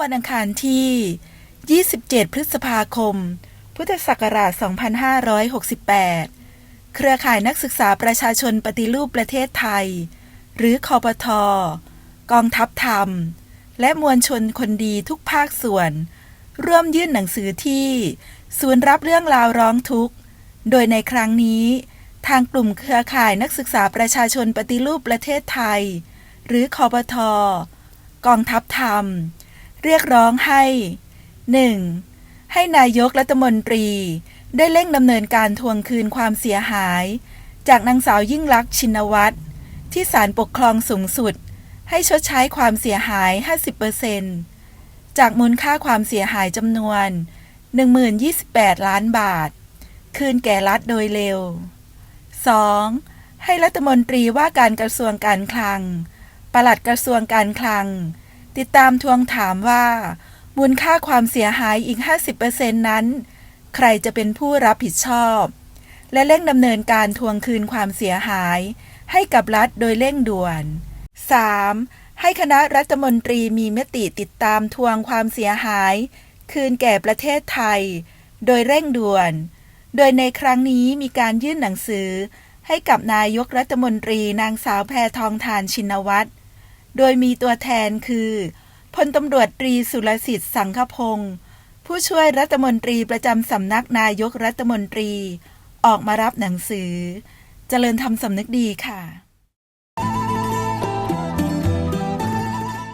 วันอังคารที่ 27 พฤษภาคม พุทธศักราช 2568 เครือข่ายนักศึกษาประชาชนปฏิรูปประเทศไทย หรือคอปทกองทัพธรรม และมวลชนคนดีทุกภาคส่วน ร่วมยื่นหนังสือที่ ศูนย์รับเรื่องราวร้องทุกข์ โดยในครั้งนี้ทางกลุ่มเครือข่ายนักศึกษาประชาชนปฏิรูปประเทศไทย หรือคอปท กองทัพธรรม เรียกร้องให้ 1. ให้นายกรัฐมนตรี ได้เร่งดำเนินการทวงคืนความเสียหาย จากนางสาวยิ่งลักษณ์ชินวัตรที่ศาลปกครองสูงสุด ให้ชดใช้ความเสียหาย 50%จากมูลค่าความเสียหายจำนวน 1028 ล้านบาท คืนแก่รัฐโดยเร็ว 2. ให้รัฐมนตรีว่าการกระทรวงการคลัง ปลัดกระทรวงการคลัง ติดตามทวงถามว่า มูลค่าความเสียหายอีก 50%นั้น ใครจะเป็นผู้รับผิดชอบ และเร่งดำเนินการทวงคืนความเสียหาย ให้กับรัฐโดยเร่งด่วน 3. ให้คณะรัฐมนตรีมีมติติดตามทวงความเสียหาย คืนแก่ประเทศไทย โดยเร่งด่วน โดยในครั้งนี้มีการยื่นหนังสือ ให้กับนายกรัฐมนตรีนางสาวแพทองทานชินวัตร โดยมีตัวแทนคือพลตำรวจตรีสุรสิทธิ์สังคพงศ์ผู้ช่วยรัฐมนตรีประจำสำนักนายกรัฐมนตรี ออกมารับหนังสือ เจริญทำสำนึกดีค่ะ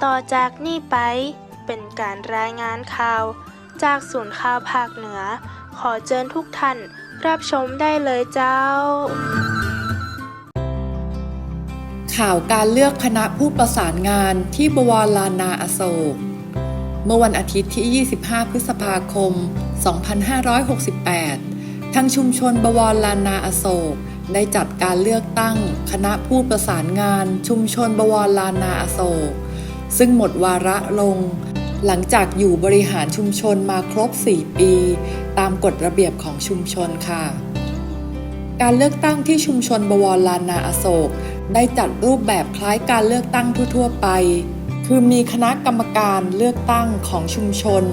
ต่อจากนี้ไปเป็นการรายงานข่าว จากศูนย์ข่าวภาคเหนือ ขอเชิญทุกท่านรับชมได้เลยเจ้า ข่าวการเลือกคณะผู้ประสานงานที่บวรลานาอโศก เมื่อวันอาทิตย์ที่ 25 พฤษภาคม 2568 ทางชุมชนบวรลานาอโศก ได้จัดการเลือกตั้งคณะผู้ประสานงาน ชุมชนบวรลานาอโศก ซึ่งหมดวาระลง หลังจากอยู่บริหารชุมชนมาครบ 4 ปี ตามกฎระเบียบของชุมชนค่ะ การเลือกตั้งที่ชุมชนบวรลานาอโศก ได้จัดรูปแบบคล้ายการเลือกตั้งทั่วๆไป คือมีคณะกรรมการเลือกตั้งของชุมชน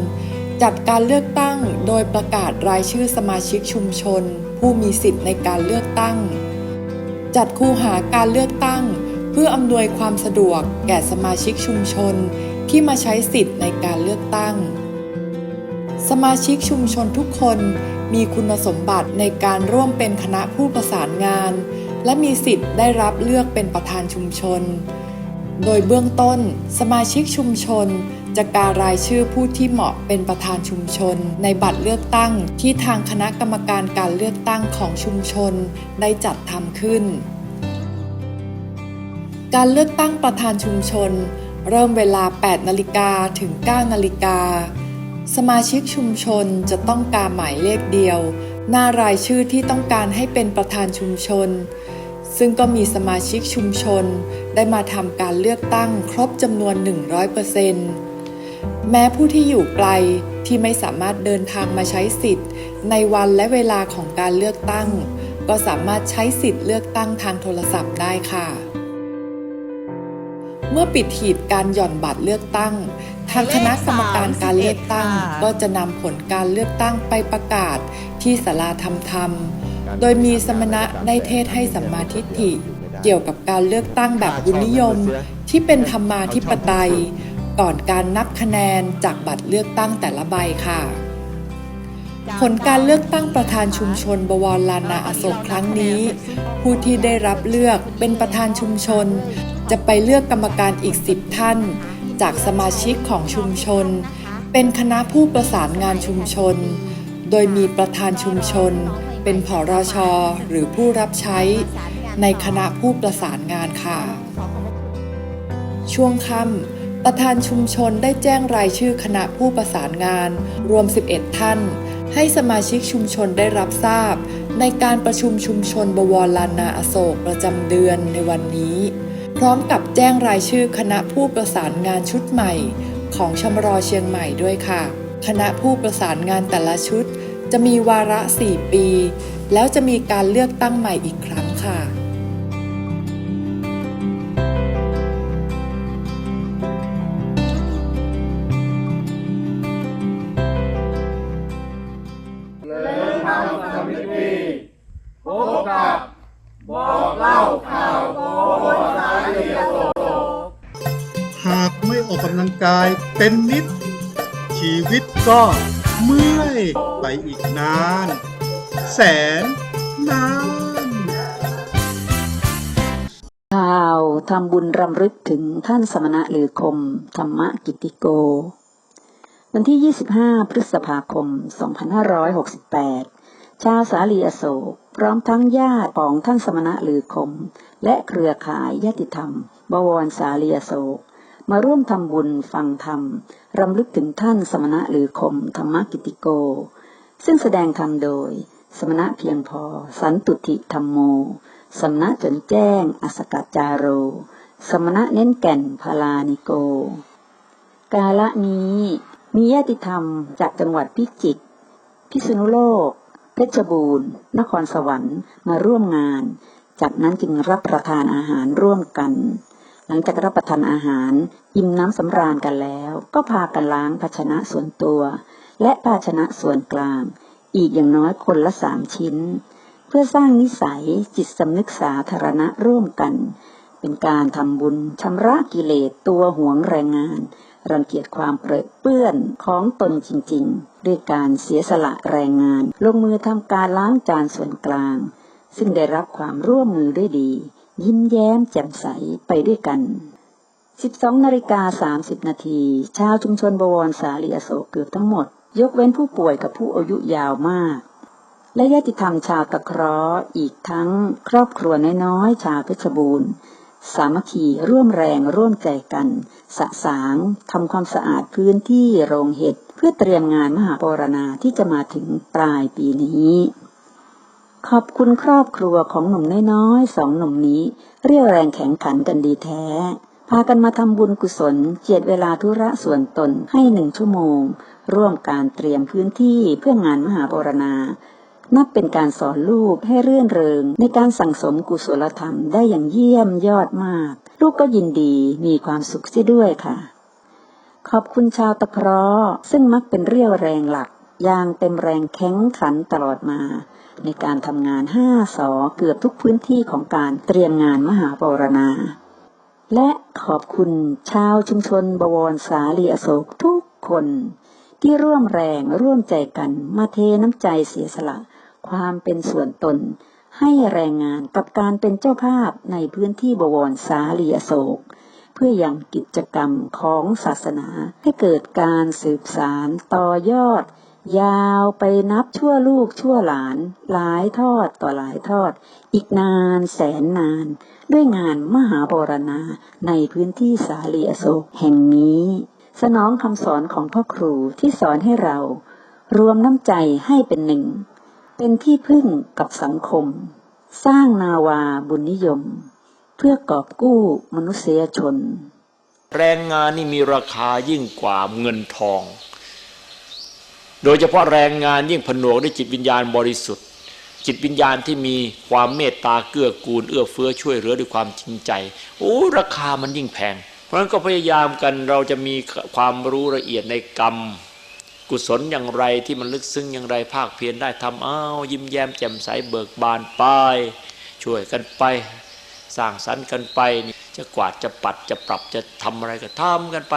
จัดการเลือกตั้งโดยประกาศรายชื่อสมาชิกชุมชน ผู้มีสิทธิ์ในการเลือกตั้ง จัดคูหาการเลือกตั้ง เพื่ออำนวยความสะดวกแก่สมาชิกชุมชน ที่มาใช้สิทธิ์ในการเลือกตั้ง สมาชิกชุมชนทุกคนมีคุณสมบัติในการร่วมเป็นคณะผู้ประสานงาน และมีสิทธิ์ได้รับเลือกเป็นประธานชุมชน โดยเบื้องต้น สมาชิกชุมชน จะการายชื่อผู้ที่เหมาะเป็นประธานชุมชน ในบัตรเลือกตั้งที่ทางคณะกรรมการการเลือกตั้งของชุมชนได้จัดทำขึ้น การเลือกตั้งประธานชุมชน เริ่มเวลา 8นาฬิกาถึง 9นาฬิกาสมาชิกชุมชนจะต้องการหมายเลขเดียว หน้ารายชื่อที่ต้องการให้เป็นประธานชุมชน ซึ่งก็มีสมาชิกชุมชนได้มาทำการเลือกตั้งครบจำนวน 100%แม้ผู้ที่อยู่ไกลที่ไม่สามารถเดินทางมาใช้สิทธิ์ ในวันและเวลาของการเลือกตั้ง ก็สามารถใช้สิทธิ์เลือกตั้งทางโทรศัพท์ได้ค่ะ เมื่อปิดหีบการหย่อนบัตรเลือกตั้ง ทางคณะกรรมการการเลือกตั้ง ก็จะนำผลการเลือกตั้งไปประกาศที่ศาลาธรรมธรรม โดยมีสมณะได้เทศให้สัมมาทิฏฐิ เกี่ยวกับการเลือกตั้งแบบบุญนิยม ที่เป็นธรรมาธิปไตย ก่อนการนับคะแนนจากบัตรเลือกตั้งแต่ละใบค่ะ ผลการเลือกตั้งประธานชุมชนบวรลานาอโศกครั้งนี้ ผู้ที่ได้รับเลือกเป็นประธานชุมชน จะไปเลือกกรรมการอีก 10 ท่าน จากสมาชิกของชุมชน เป็นคณะผู้ประสานงานชุมชน โดยมีประธานชุมชน เป็นผอรช หรือผู้รับใช้ในคณะผู้ประสานงานค่ะ ช่วงค่ำประธานชุมชนได้แจ้งรายชื่อคณะผู้ประสานงาน รวม 11 ท่าน ให้สมาชิกชุมชนได้รับทราบ ในการประชุมชุมชนบวรลานาอโศกประจำเดือนในวันนี้ พร้อมกับแจ้งรายชื่อคณะผู้ประสานงานชุดใหม่ ของชมรอเชียงใหม่ด้วยค่ะ คณะผู้ประสานงานแต่ละชุด จะมีวาระ 4 ปี แล้วจะมีการเลือกตั้งใหม่อีกครั้งค่ะพบกับบอกเล่าข่าวโบสาเดียวหากไม่ออกกำลังกายเป็นนิด ชีวิตก็ อีกนาน แสนนานข่าวทำบุญรำลึกถึงท่านสมณะหรือคม ธรรมกิติโก วันที่ 25 พฤษภาคม 2568 ชาวสาลีอโศกพร้อมทั้งญาติของท่านสมณะหรือคม และเครือข่ายญาติธรรม บวรสาลีอโศกมาร่วมทำบุญฟังธรรม รำลึกถึงท่านสมณะหรือคม ธรรมกิติโก ซึ่งแสดงธรรมโดย สมณะเพียงพอ สันตุติธรรมโม สมณะจนแจ้ง อสกัจจาโร สมณะเน้นแก่นพาลานิโก กาละนี้มีญาติธรรมจากจังหวัดพิจิตร พิษณุโลก เพชรบูรณ์ นครสวรรค์มาร่วมงาน จากนั้นจึงรับประทานอาหารร่วมกัน หลังจากรับประทานอาหาร อิ่มน้ำสำราญกันแล้ว ก็พากันล้างภาชนะส่วนตัว และภาชนะส่วนกลาง อีกอย่างน้อยคนละสามชิ้น เพื่อสร้างนิสัยจิตสำนึกสาธารณะร่วมกัน เป็นการทำบุญชำระกิเลสตัวห่วงแรงงาน รังเกียจความเปรอะเปื้อนของตนจริงๆ ด้วยการเสียสละแรงงาน ลงมือทำการล้างจานส่วนกลาง ซึ่งได้รับความร่วมมือด้วยดี ยิ้มแย้มแจ่มใสไปด้วยกัน12นาฬิกา30นาทีชาวชุมชนบวรสาลีอโศกเกือบทั้งหมด ยกเว้นผู้ป่วยกับผู้อายุยาวมาก และญาติธรรมชาวตะเคราะห์อีกทั้งครอบครัวน้อยๆชาวเพชรบูรณ์ สามัคคีร่วมแรงร่วมใจกัน สะสางทำความสะอาดพื้นที่โรงเห็ด เพื่อเตรียมงานมหาปรณาที่จะมาถึงปลายปีนี้ ขอบคุณครอบครัวของหนุ่มน้อยๆสองหนุ่มนี้ เรียวแรงแข็งขันกันดีแท้ากันมาทำบุญกุศลเจียดเวลาธุระส่วนตนให้หนึ่งชั่วโมง ร่วมการเตรียมพื้นที่เพื่องานมหาปรณา นับเป็นการสอนลูกให้เรื่อนเริง ในการสั่งสมกุศลธรรมได้อย่างเยี่ยมยอดมาก ลูกก็ยินดีมีความสุขเสียด้วยค่ะ ขอบคุณชาวตะเคราะห์ซึ่งมักเป็นเรี่ยวแรงหลักยางเต็มแรงแข็งขันตลอดมา ในการทำงานห้าสอเกือบทุกพื้นที่ของการเตรียมงานมหาปรณา และขอบคุณชาวชุมชนบวรสาลีอโศกทุกคนที่ร่วมแรงร่วมใจกันมาเทน้ำใจเสียสละ ความเป็นส่วนตน ให้แรงงานกับการเป็นเจ้าภาพในพื้นที่บวรสาลีอโศก เพื่อยังกิจกรรมของศาสนาให้เกิดการสืบสารต่อยอด ยาวไปนับชั่วลูกชั่วหลาน หลายทอดต่อหลายทอด อีกนานแสนนาน ด้วยงานมหาบรณาในพื้นที่สาลีอโศกแห่งนี้ สนองคำสอนของพ่อครูที่สอนให้เรา รวมน้ำใจให้เป็นหนึ่ง เป็นที่พึ่งกับสังคม สร้างนาวาบุญนิยม เพื่อกอบกู้มนุษยชน แรงงานนี่มีราคายิ่งกว่าเงินทอง โดยเฉพาะแรงงานยิ่งผนวกด้วยจิตวิญญาณบริสุทธิ์ จิตวิญญาณที่มีความเมตตาเกื้อกูลเอื้อเฟื้อช่วยเหลือด้วยความจริงใจโอ้ราคามันยิ่งแพง เพราะฉะนั้นก็พยายามกันเราจะมีความรู้ละเอียดในกรรม กุศลอย่างไรที่มันลึกซึ้งอย่างไรภาคเพียรได้ทำอ้าวยิ้มแย้มแจ่มใสเบิกบานไปช่วยกันไปสร้างสรรค์กันไปจะกวาดจะปัดจะปรับจะทำอะไรก็ทำกันไป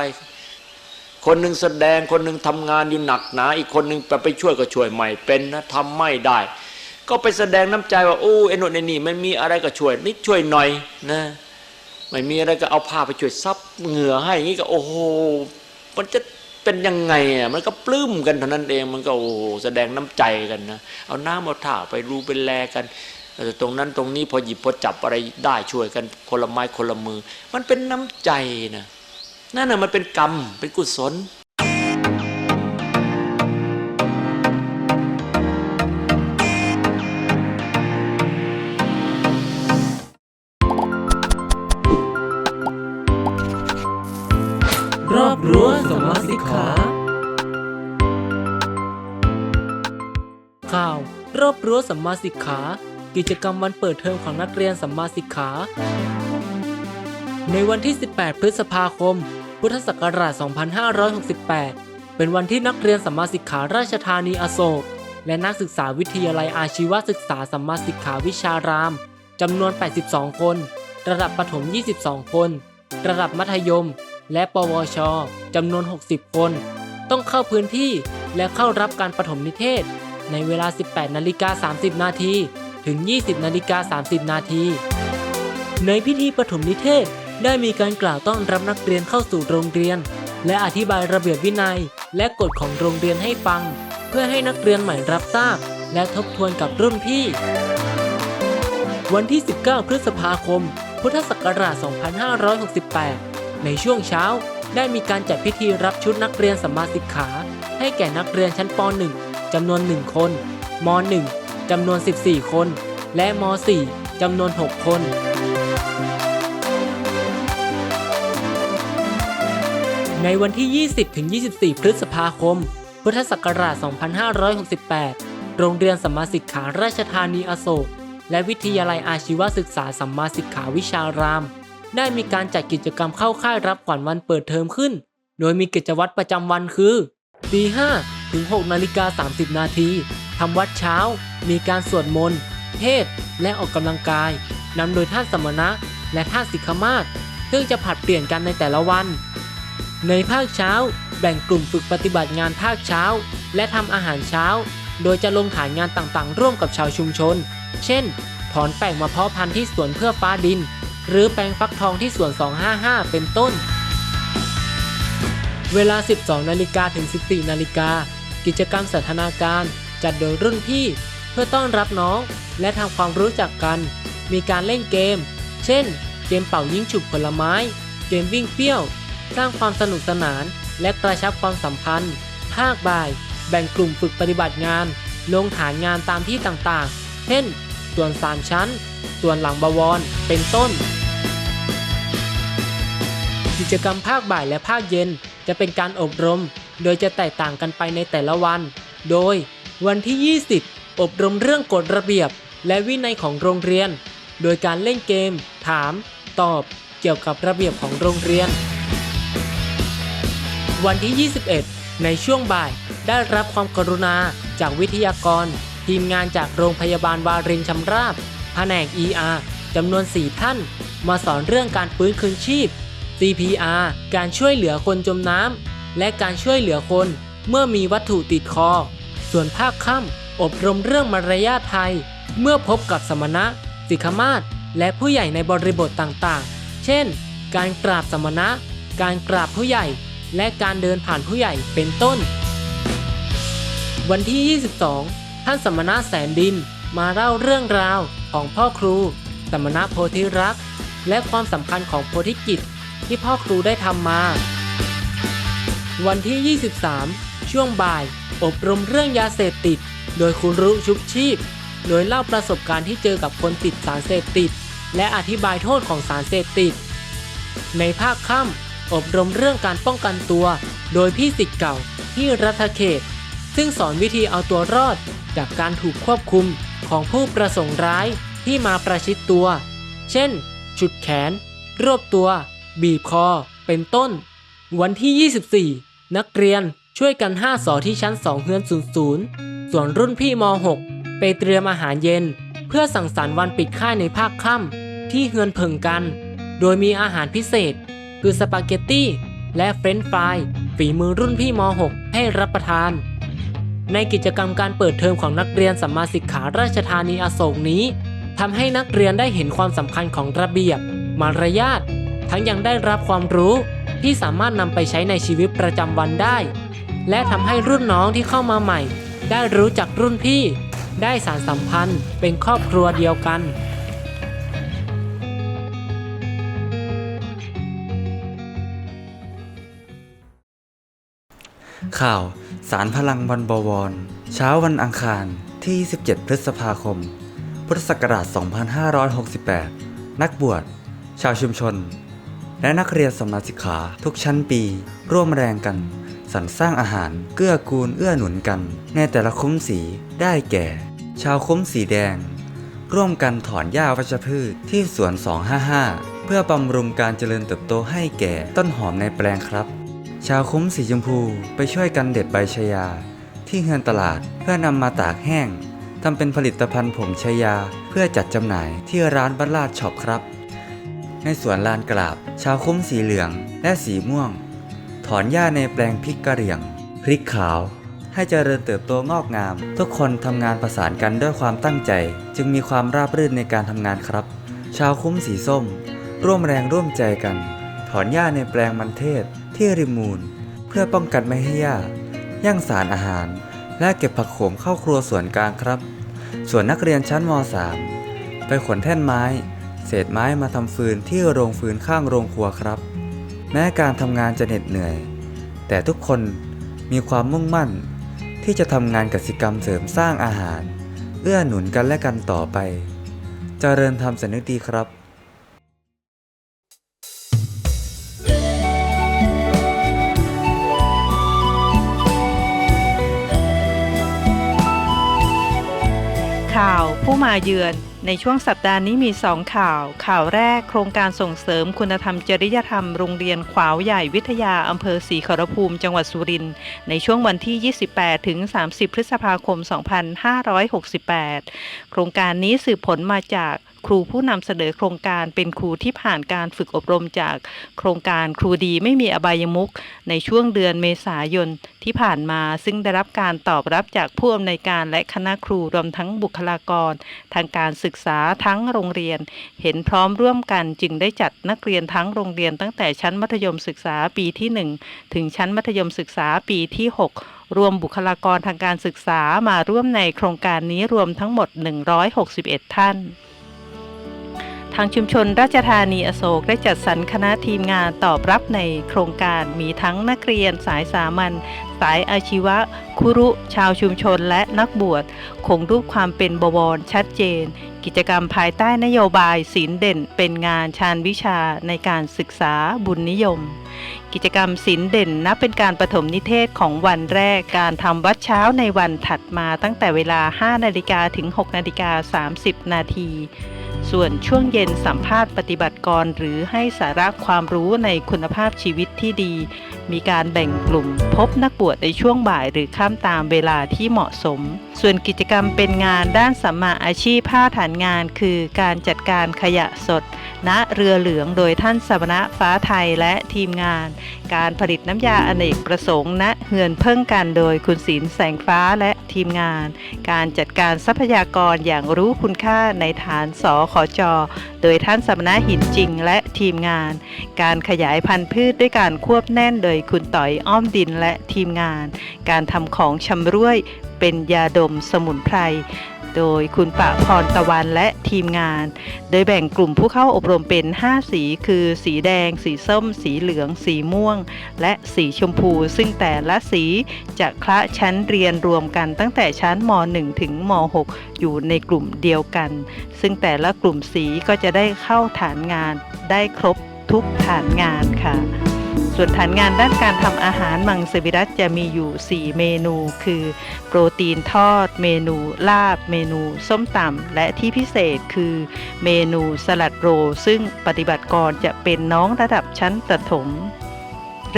คนหนึ่งแสดงคนหนึ่งทำงานอยู่หนักหนา อีกคนหนึ่งไปไปช่วยก็ช่วยไม่เป็นนะทำไม่ได้ ก็ไปแสดงน้ำใจว่าโอ้ไอ้โน่นไอ้นี่มันมีอะไรก็ช่วยนิดช่วยหน่อยนะไม่มีอะไรก็เอาผ้าไปช่วยซับเหงื่อให้อย่างนี้ก็โอ้โหมันจะเป็นยังไงอะมันก็ปลื้มกันเท่านั้นเองมันก็โอ้โหแสดงน้ำใจกันนะเอาน้ำเอาท่าไปรูเป็นแลกันแต่ตรงนั้นตรงนี้พอหยิบพอจับอะไรได้ช่วยกันคนละไม้คนละมือ มันเป็นน้ำใจนะ นั่นน่ะมันเป็นกรรมเป็นกุศลรอบรั้วสมมาสิกขาข่าว รอบรั้วสัมมาสิกขา กิจกรรมวันเปิดเทอมของนักเรียนสัมมาสิกขา ในวันที่ 18 พฤษภาคม พุทธศักราช 2568 เป็นวันที่นักเรียนสัมมาสิกขาราชธานีอโศก และนักศึกษาวิทยาลัยอาชีวศึกษาสัมมาสิกขาวิชารามจำนวน 82 คน ระดับประถม 22 คน ระดับมัธยม และปวชจำนวน 60 คน ต้องเข้าพื้นที่และเข้ารับการปฐมนิเทศ ในเวลา 18 นาฬิกา 30 นาที ถึง 20 นาฬิกา 30 นาที ในพิธีปฐมนิเทศ ได้มีการกล่าวต้อนรับนักเรียนเข้าสู่โรงเรียน และอธิบายระเบียบวินัย และกฎของโรงเรียนให้ฟัง เพื่อให้นักเรียนใหม่รับทราบ และทบทวนกับรุ่นพี่ วันที่ 19 พฤษภาคม พุทธศักราช 2568 ในช่วงเช้าได้มีการจัดพิธีรับชุดนักเรียนสัมมาสิกขา ให้แก่นักเรียนชั้นป .1 จำนวน 1 คนม .1 จำนวน 14 คน และม .4 จำนวน 6 คน ในวันที่ 20-24 พฤษภาคม พุทธศักราช 2568 โรงเรียนสัมมาสิกขาราชธานีอโศก และวิทยาลัยอาชีวศึกษาสัมมาสิกขาวิชาราม ได้มีการจัดกิจกรรมเข้าค่ายรับขวัญวันเปิดเทอมขึ้น โดยมีกิจวัตรประจำวันคือตี5ถึง6นาฬิกา30 นาทีทำวัดเช้า มีการสวดมนต์ เทศ และออกกำลังกาย นำโดยท่านสมณะ และท่านสิกขมาศซึ่งจะผัดเปลี่ยนกันในแต่ละวัน ในภาคเช้า แบ่งกลุ่มฝึกปฏิบัติงานภาคเช้า และทำอาหารเช้า โดยจะลงฐานงานต่างๆ ร่วมกับชาวชุมชน เช่น ถอนแป้งมะเพาะพันธุ์ที่สวนเพื่อฟ้าดิน หรือแปลงฟักทองที่สวน 255 เป็นต้น เวลา 12 นาฬิกาถึง 14 นาฬิกา กิจกรรมสันทนาการ จัดโดยรุ่นพี่ เพื่อต้อนรับน้อง และทำความรู้จักกัน มีการเล่นเกม เช่น เกมเป่ายิงฉุบผลไม้ เกมวิ่งเปี้ยว สร้างความสนุกสนาน และกระชับความสัมพันธ์ ภาคบ่าย แบ่งกลุ่มฝึกปฏิบัติงาน ลงฐานงานตามที่ต่างๆ เช่น ส่วน3ชั้น ส่วนหลังบวร เป็นต้น กิจกรรมภาคบ่ายและภาคเย็นจะเป็นการอบรม โดยจะแตกต่างกันไปในแต่ละวัน โดย วันที่ 20 อบรมเรื่องกฎระเบียบ และวินัยของโรงเรียน โดยการเล่นเกม ถาม ตอบ เกี่ยวกับระเบียบของโรงเรียน วันที่ 21 ในช่วงบ่ายได้รับความกรุณาจากวิทยากร ทีมงานจากโรงพยาบาลวารินชำราบแผนก ER จำนวน 4 ท่าน มาสอนเรื่องการฟื้นคืนชีพ CPR การช่วยเหลือคนจมน้ำและการช่วยเหลือคนเมื่อมีวัตถุติดคอ ส่วนภาคค่ำอบรมเรื่องมารยาทไทย เมื่อพบกับสมณะ สิกขมาศและผู้ใหญ่ในบริบทต่างๆ เช่น การกราบสมณะ การกราบผู้ใหญ่ และการเดินผ่านผู้ใหญ่เป็นต้น วันที่ 22 ท่านสมณะแสนดินมาเล่าเรื่องราวของพ่อครู สมณะโพธิรักษ์ และความสำคัญของโพธิกิจที่พ่อครูได้ทำมา วันที่ 23 ช่วงบ่าย อบรมเรื่องยาเสพติด โดยคุณรุชุบชีพ โดยเล่าประสบการณ์ที่เจอกับคนติดสารเสพติด และอธิบายโทษของสารเสพติด ในภาคค่ำ อบรมเรื่องการป้องกันตัว โดยพี่สิทธิ์เก่าที่รัฐเขต ซึ่งสอนวิธีเอาตัวรอดจากการถูกควบคุมของผู้ประสงค์ร้ายที่มาประชิดตัว เช่น ฉุดแขน รวบตัว บีบคอ เป็นต้น วันที่ 24 นักเรียนช่วยกัน 5 สอที่ชั้น 2เฮือน00 ส่วนรุ่นพี่ม .6 ไปเตรียมอาหารเย็น เพื่อสั่งสรรค์วันปิดค่ายในภาคค่ำที่เฮือนเพิงกัน โดยมีอาหารพิเศษ คือสปาเกตตี้และเฟรนช์ฟรายฝีมือรุ่นพี่ม .6 ให้รับประทาน ในกิจกรรมการเปิดเทอมของนักเรียนสัมมาสิกขาราชธานีอโศกนี้ทำให้นักเรียนได้เห็นความสำคัญของระเบียบ มารยาททั้งยังได้รับความรู้ที่สามารถนำไปใช้ในชีวิตประจำวันได้ และทำให้รุ่นน้องที่เข้ามาใหม่ ได้รู้จักรุ่นพี่ ได้สารสัมพันธ์เป็นครอบครัวเดียวกัน ข่าวสารพลังวันบวร เช้าวันอังคารที่ 27 พฤษภาคม พุทธศักราช 2568 นักบวช ชาวชุมชน และนักเรียนสมณสิกขาทุกชั้นปี ร่วมแรงกัน สรรสร้างอาหารเกื้อกูลเอื้อหนุนกัน ในแต่ละคุ้มสีได้แก่ ชาวคุ้มสีแดง ร่วมกันถอนหญ้าวัชพืชที่สวน 255 เพื่อบำรุงการเจริญเติบโตให้แก่ต้นหอมในแปลงครับ ชาวคุ้มสีชมพูไปช่วยกันเด็ดใบชายา ที่เฮือนตลาดเพื่อนำมาตากแห้งทำเป็นผลิตภัณฑ์ผงชายา เพื่อจัดจำหน่ายที่ร้านบ้านลาดช็อปครับ ในสวนลานกราบ ชาวคุ้มสีเหลืองและสีม่วง ถอนหญ้าในแปลงพริกกะเหรี่ยง พริกขาว ให้เจริญเติบโตงอกงาม ทุกคนทำงานประสานกันด้วยความตั้งใจ จึงมีความราบรื่นในการทำงานครับ ชาวคุ้มสีส้ม ร่วมแรงร่วมใจกัน ถอนหญ้าในแปลงมันเทศ ที่ริมมูล เพื่อป้องกันไม่ให้หญ้าย่างสารอาหาร และเก็บผักโขมเข้าครัวส่วนกลางครับ ส่วนนักเรียนชั้นม .3 ไปขนแท่นไม้ เศษไม้มาทำฟืนที่โรงฟืนข้างโรงครัวครับ แม้การทำงานจะเหน็ดเหนื่อย แต่ทุกคนมีความมุ่งมั่น ที่จะทำงานกสิกรรมเสริมสร้างอาหาร เอื้อหนุนกันและกันต่อไปเจริญธรรมสนึกดีครับ ผู้มาเยือน ในช่วงสัปดาห์นี้มี 2 ข่าว ข่าวแรกโครงการส่งเสริมคุณธรรมจริยธรรมโรงเรียนขวาวใหญ่วิทยาอำเภอศรีขอรภูมิจังหวัดสุรินทร์ในช่วงวันที่ 28 ถึง 30 พฤษภาคม 2568 โครงการนี้สืบผลมาจาก ครูผู้นำเสนอโครงการเป็นครูที่ผ่านการฝึกอบรมจากโครงการครูดีไม่มีอบายมุขในช่วงเดือนเมษายนที่ผ่านมาซึ่งได้รับการตอบรับจากผู้อำนวยการและคณะครูรวมทั้งบุคลากร ทางการศึกษาทั้งโรงเรียน เห็นพร้อมร่วมกันจึงได้จัดนักเรียนทั้งโรงเรียนตั้งแต่ชั้นมัธยมศึกษาปีที่ 1 ถึงชั้นมัธยมศึกษาปีที่ 6รวมบุคลากรทางการศึกษามาร่วมในโครงการนี้รวมทั้งหมด 161 ท่าน ทางชุมชนราชธานีอโศกได้จัดสรรคณะทีมงานตอบรับในโครงการมีทั้งนักเรียนสายสามัญสายอาชีวะครุ ชาวชุมชนและนักบวช คงรูปความเป็นบวรชัดเจน กิจกรรมภายใต้นโยบายศีลเด่น เป็นงานชาญวิชาในการศึกษาบุญนิยม กิจกรรมศีลเด่นนับเป็นการปฐมนิเทศของวันแรกการทำวัดเช้าในวันถัดมาตั้งแต่เวลา 5 นาฬิกาถึง 6 นาฬิกา 30 นาที ส่วนช่วงเย็นสัมภาษณ์ปฏิบัติกร หรือให้สาระความรู้ในคุณภาพชีวิตที่ดี มีการแบ่งกลุ่มพบนักบวชในช่วงบ่ายหรือข้ามตามเวลาที่เหมาะสม ส่วนกิจกรรมเป็นงานด้านสัมมาอาชีพภาฐานงาน คือการจัดการขยะสด ณเรือเหลืองโดยท่านสมณะฟ้าไทยและทีมงาน การผลิตน้ำยาอเนกประสงค์ ณเฮือนเพิ่งกันโดยคุณศิลแสงฟ้าและทีมงาน การจัดการทรัพยากรอย่างรู้คุณค่าในฐานสขอจอ โดยท่านสมณะหินจริงและทีมงาน การขยายพันธุ์พืชด้วยการควบแน่นโดยคุณต่อยอ้อมดินและทีมงาน การทำของชำร่วย เป็นยาดมสมุนไพร โดยคุณปะพรตะวันและทีมงาน โดยแบ่งกลุ่มผู้เข้าอบรมเป็น 5 สี คือ สีแดง สีส้ม สีเหลือง สีม่วง และสีชมพู ซึ่งแต่ละสีจะคละชั้นเรียนรวมกันตั้งแต่ชั้นม .1 ถึงม .6 อยู่ในกลุ่มเดียวกัน ซึ่งแต่ละกลุ่มสีก็จะได้เข้าฐานงานได้ครบทุกฐานงานค่ะ ส่วนฐานงานด้านการทำอาหารมังสวิรัตจะมีอยู่ 4 เมนู คือ โปรตีนทอด เมนูลาบ เมนู ส้มตำและที่พิเศษคือ เมนูสลัดโรลซึ่งปฏิบัติกรจะเป็นน้องระดับชั้นประถม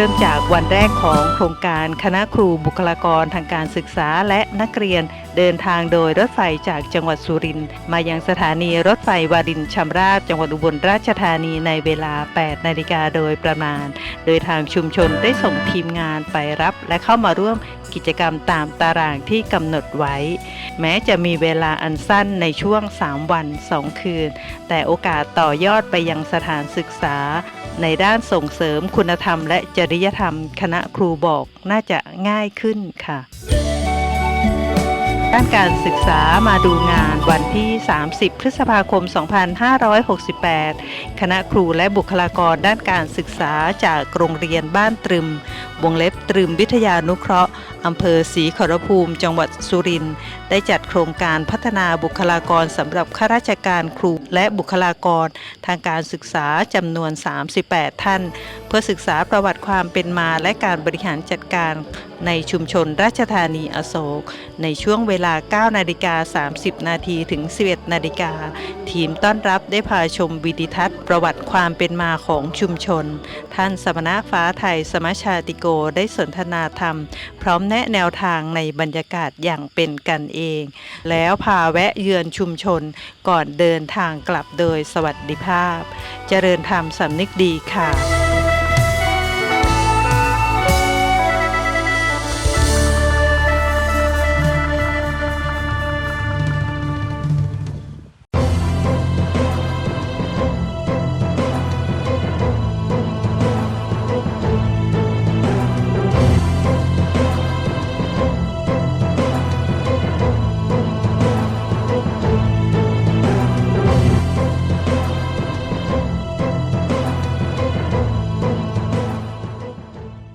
เริ่มจากวันแรกของโครงการคณะครูบุคลากรทางการศึกษาและนักเรียนเดินทางโดยรถไฟจากจังหวัดสุรินทร์มายังสถานีรถไฟวารินชำราบจังหวัดอุบลราชธานีในเวลา 8 นาฬิกาโดยประมาณ โดยทางชุมชนได้ส่งทีมงานไปรับและเข้ามาร่วม กิจกรรมตามตารางที่กำหนดไว้ แม้จะมีเวลาอันสั้นในช่วง 3 วัน 2 คืน แต่โอกาสต่อยอดไปยังสถานศึกษา ในด้านส่งเสริมคุณธรรมและจริยธรรม คณะครูบอกน่าจะง่ายขึ้นค่ะ ด้านการศึกษามาดูงานวันที่ 30 พฤษภาคม 2568 คณะครูและบุคลากรด้านการศึกษาจากโรงเรียนบ้านตรึม วงเล็บตรึมวิทยานุเคราะห์อำเภอศรีขอรภูมิ จังหวัดสุรินทร์ได้จัดโครงการพัฒนาบุคลากรสำหรับข้าราชการครูและบุคลากร ทางการศึกษาจำนวน 38 ท่าน เพื่อศึกษาประวัติความเป็นมาและการบริหารจัดการ ในชุมชนราชธานีอโศก ในช่วงเวลา 9 นาฬิกา 30 นาทีถึง 11 นาฬิกา ทีมต้อนรับได้พาชมวิดิทัศน์ประวัติความเป็นมาของชุมชน ท่านสมณะฟ้าไทยสมชาติโกได้สนทนาธรรม พร้อมแนะแนวทางในบรรยากาศอย่างเป็นกันเอง แล้วพาแวะเยือนชุมชนก่อนเดินทางกลับโดยสวัสดิภาพ เจริญธรรมสำนึกดีค่ะ